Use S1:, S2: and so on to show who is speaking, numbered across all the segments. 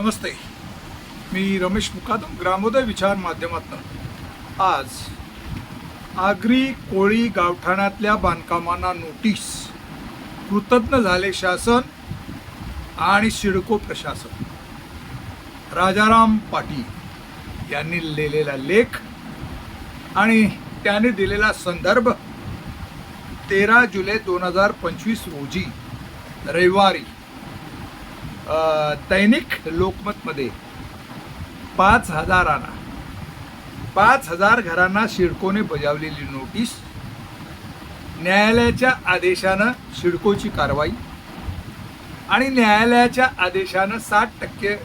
S1: नमस्ते. मी रमेश मुकादम ग्रामोदय विचार माध्यमातून. आज आगरी कोळी गावठाणातल्या बांधकामांना नोटीस. कृतज्ञ झाले शासन आणि सिडको प्रशासन. राजाराम पाटील यांनी लिहिलेला लेख आणि त्याने दिलेला संदर्भ तेरा जुलै दोन हजार पंचवीस रोजी रविवारी दैनिक लोकमतमध्ये पाच हजारांना पाच हजार घरांना शिडकोने बजावलेली नोटीस न्यायालयाच्या आदेशानं शिडकोची कारवाई आणि न्यायालयाच्या आदेशानं साठ टक्के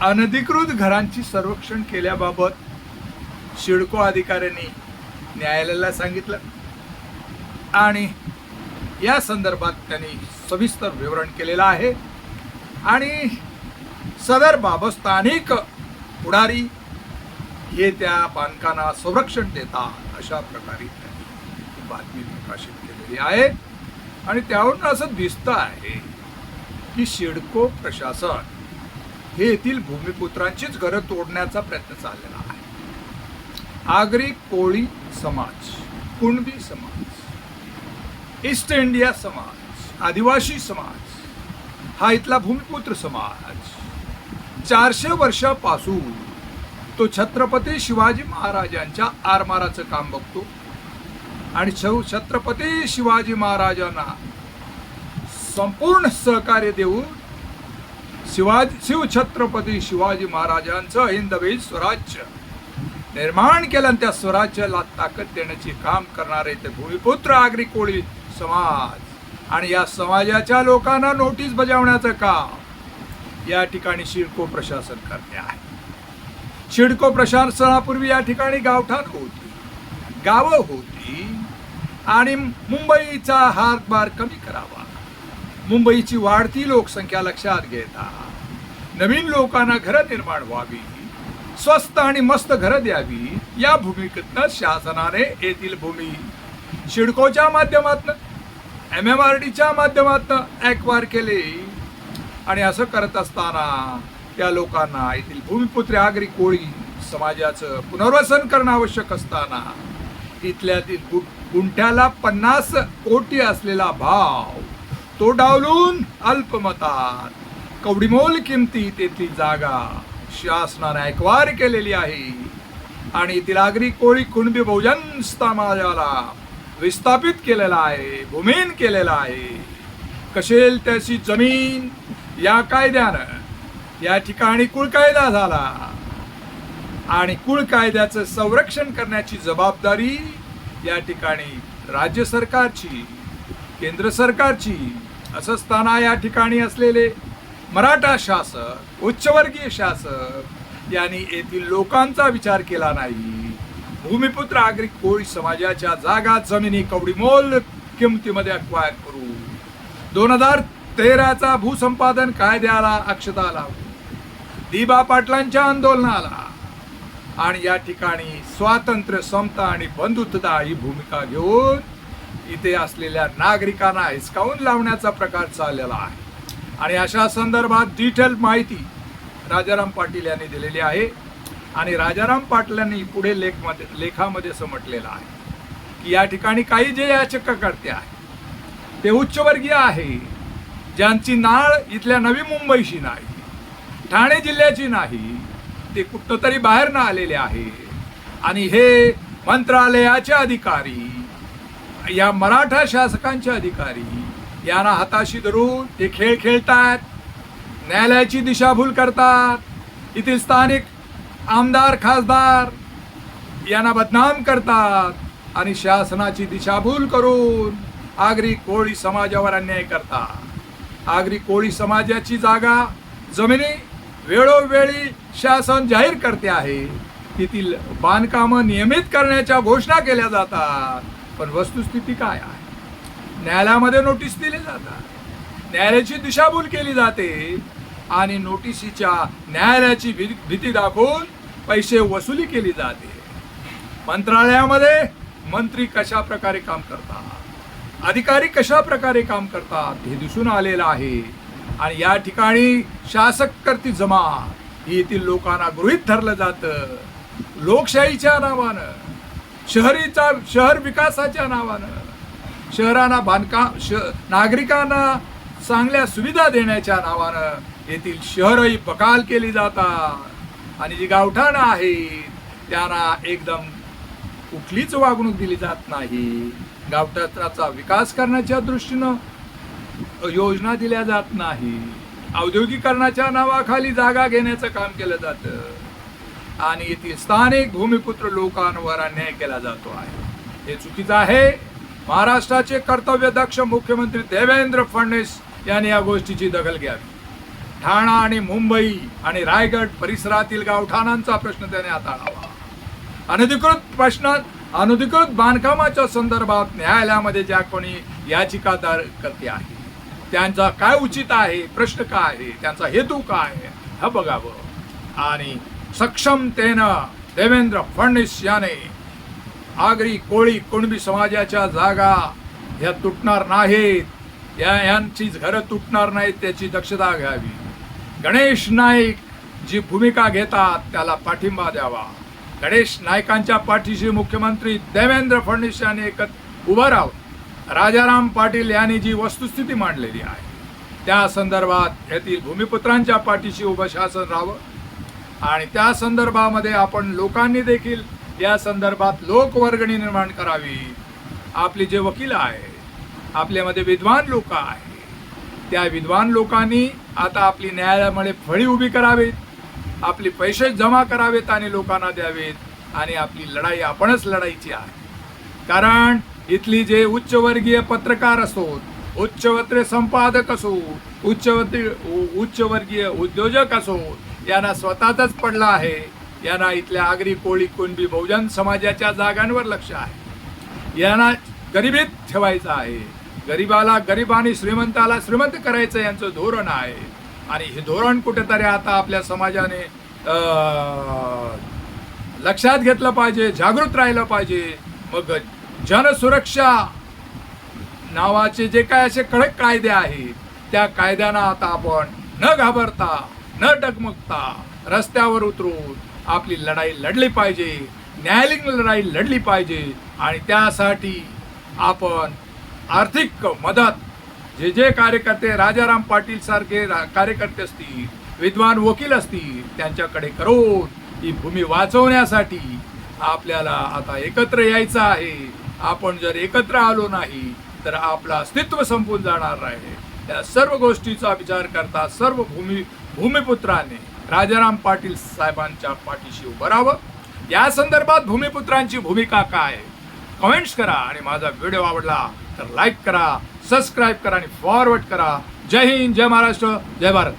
S1: अनधिकृत घरांची संरक्षण केल्याबाबत शिडको अधिकाऱ्यांनी न्यायालयाला सांगितलं आणि या संदर्भात त्यांनी सविस्तर विवरण केलेलं आहे. आणि सदर बाबत स्थानिक पुढारी हे त्या बांधकांना संरक्षण देतात अशा प्रकारे त्यांनी बातमी प्रकाशित केलेली आहे. आणि त्यावरून असं दिसतं आहे की शिडको प्रशासन हे येथील भूमिपुत्रांचीच घरं तोडण्याचा प्रयत्न चाललेला आहे. आगरी कोळी समाज कुणबी समाज ईस्ट इंडिया समाज आदिवासी समाज हा इथला भूमिपुत्र समाज. चारशे वर्षापासून तो छत्रपती शिवाजी महाराजांच्या आरमाराचं काम बघतो. आणि छत्रपती शिवाजी महाराजांना संपूर्ण सहकार्य देऊन शिवाजी शिवछत्रपती शिवाजी महाराजांचं हिंदवी स्वराज्य निर्माण केलं आणि त्या स्वराज्याला ताकद देण्याचे काम करणारे ते भूमिपुत्र आगरी कोळी समाज. आणि या समाजाच्या लोकांना नोटीस बजावण्याचं काम या ठिकाणी शिडको प्रशासन करते आहे. शिडको प्रशासनापूर्वी या ठिकाणी गावठाण होती गावं होती आणि मुंबईचा हातभार कमी करावा. मुंबईची वाढती लोकसंख्या लक्षात घेता नवीन लोकांना घरं निर्माण व्हावी स्वस्त आणि मस्त घरं द्यावी या भूमिकेतनं शासनाने येथील भूमी शिडकोच्या माध्यमातून एम एम आर डीच्या माध्यमातनं ॲक्वार केले. आणि असं करत असताना त्या लोकांना येथील भूमिपुत्र आगरी कोळी समाजाचं पुनर्वसन करणं आवश्यक असताना इथल्यातील गु- गुंठ्याला पन्नास कोटी असलेला भाव तो डावलून अल्पमतात. कवडीमोल किमती तेथील जागा शासनाने ऐकवार केलेली आहे. आणि ती आगरी कोळी कुणबी बहुजन समाजाला विस्थापित केलेला आहे भूमीन केलेला आहे. कशेल त्याची जमीन या कायद्यानं. या ठिकाणी कुळ कायदा झाला. आणि कुळ कायद्याचं संरक्षण करण्याची जबाबदारी या ठिकाणी राज्य सरकारची केंद्र सरकारची असं असताना या ठिकाणी असलेले मराठा शासक उच्चवर्गीय शासक यांनी येथील लोकांचा विचार केला नाही. भूमिपुत्र आगरी कोळी समाजाच्या जागा जमिनी कवडीमोल किमतीमध्ये अक्वायर करू. दोन हजार तेराचा भूसंपादन कायद्याला अक्षता लावू दिबा पाटलांच्या आंदोलनाला. आणि या ठिकाणी स्वातंत्र्य समता आणि बंधुत्वता ही भूमिका घेऊन इथे असलेल्या नागरिकांना हिसकावून लावण्याचा प्रकार चाललेला आहे. आणि अशा संदर्भात डिटेल माहिती राजाराम पाटील यांनी दिलेली आहे. आणि राजाराम पाटलांनी पुढे लेखमध्ये लेखामध्ये समटलेला आहे की या ठिकाणी काही जे याचिकाकर्ते आहेत ते उच्चवर्गीय आहे ज्यांची नाळ इथल्या नवी मुंबईशी नाही ठाणे जिल्ह्याची नाही ते कुठंतरी बाहेरनं बाहेर आलेले आहे. आणि हे मंत्रालयाचे अधिकारी या मराठा शासकांचे अधिकारी यांना हाताशी धरून ते खेळ खेळतात न्यायालयाची दिशाभूल करतात येथील स्थानिक आमदार खासदार यांना बदनाम करतात आणि शासनाची दिशाभूल करून आगरी कोळी समाजावर अन्याय करतात. आगरी कोळी समाजाची जागा जमिनी वेळोवेळी शासन जाहीर करते आहे. तेथील बांधकामं नियमित करण्याच्या घोषणा केल्या जातात. पण वस्तुस्थिती काय आहे? न्यायालयामध्ये नोटीस दिली जातात न्यायालयाची दिशाभूल केली जाते. आणि नोटिशीच्या न्यायालयाची भी- भीती दाखवून पैसे वसुली केली जाते. मंत्रालयामध्ये मंत्री कशा प्रकारे काम करतात? अधिकारी कशा प्रकारे काम करतात हे दिसून आलेलं आहे. आणि या ठिकाणी शासक करती जमा ही येथील लोकांना गृहीत धरलं जातं. लोकशाहीच्या नावानं शहरीचा शहर विकासाच्या नावानं शहरांना बांधकाम श नागरिकांना चांगल्या सुविधा देण्याच्या नावानं येथील शहरही बकाल केली जातात. आणि जी गावठाणं आहेत त्यांना एकदम कुठलीच वागणूक दिली जात नाही. गावठाणाचा विकास करण्याच्या दृष्टीनं योजना दिल्या जात नाही. औद्योगिकरणाच्या नावाखाली जागा घेण्याचं काम केलं जातं. आणि येथील स्थानिक भूमिपुत्र लोकांवर अन्याय केला जातो आहे. हे चुकीचं आहे. महाराष्ट्राचे कर्तव्यदक्ष मुख्यमंत्री देवेंद्र फडणवीस यांनी या गोष्टीची दखल घ्यावी. ठाणा आणि मुंबई आणि रायगड परिसरातील गावठाणांचा प्रश्न त्याने हाताळावा अनधिकृत प्रश्न अनधिकृत बांधकामाच्या संदर्भात न्यायालयामध्ये ज्या कोणी याचिकादार करते आहे त्यांचा काय उचित आहे प्रश्न काय आहे त्यांचा हेतू काय आहे हे बघावं. आणि सक्षमतेनं देवेंद्र फडणवीस याने आगरी कोळी कुणबी समाजाच्या जागा ह्या तुटणार नाहीत या यांची घरं तुटणार नाहीत त्याची दक्षता घ्यावी. गणेश नाईक जी भूमिका घेतात त्याला पाठिंबा द्यावा. गणेश नाईकांच्या पाठीशी मुख्यमंत्री देवेंद्र फडणवीस यांनी एकत्र उभं राहून राजाराम पाटील यांनी जी वस्तुस्थिती मांडलेली आहे त्या संदर्भात येथील भूमिपुत्रांच्या पाठीशी उभं शासन राहावं. आणि त्या संदर्भामध्ये आपण लोकांनी देखील या संदर्भात लोकवर्गणी निर्माण करावी. आपले जे वकील आहे आपल्यामध्ये विद्वान लोक आहे त्या विद्वान लोकांनी आता आपली न्यायालयामध्ये फळी उभी करावीत आपले पैसे जमा करावेत आणि लोकांना द्यावेत आणि आपली लढाई आपणच लढायची आहे. कारण इथली जे उच्चवर्गीय पत्रकार असोत उच्चवत्रे संपादक असो उच्चवर्गीय उच्चवर्गीय उद्योजक असो यांना स्वतःच पडला आहे. यांना इथल्या आगरी कोळी कुणबी बहुजन समाजाच्या जागांवर लक्ष आहे. यांना गरिबीत ठेवायचं आहे. गरिबाला गरीब आणि श्रीमंताला श्रीमंत करायचं यांचं धोरण आहे. आणि हे धोरण कुठेतरी आता आपल्या समाजाने लक्षात घेतलं पाहिजे जागृत राहिलं पाहिजे. मग जनसुरक्षा नावाचे जे काय असे कडक कायदे आहेत त्या कायद्यांना आता आपण न घाबरता न डगमगता रस्त्यावर उतरून आपली लढाई लढली पाहिजे. न्यायालयीन लढाई लढली पाहिजे. आणि त्यासाठी आपण आर्थिक मदत. जे जे कार्यकर्ते राजाराम पाटील सारखे रा- कार्यकर्ते असतील विद्वान वकील असतील त्यांच्याकडे करून ही भूमी वाचवण्यासाठी आपल्याला आता एकत्र यायचं आहे. आपण जर एकत्र आलो नाही तर आपलं अस्तित्व संपून जाणार आहे. त्या सर्व गोष्टीचा विचार करता सर्व भूमी भूमिपुत्राने राजाराम पाटील साहेबांच्या पाठीशी उभं राहावं. या संदर्भात भूमिपुत्रांची भूमिका काय? कमेंट्स करा आणि माझा व्हिडिओ आवडला तर लाईक करा सबस्क्राईब करा आणि फॉरवर्ड करा. जय हिंद जय महाराष्ट्र जय भारत.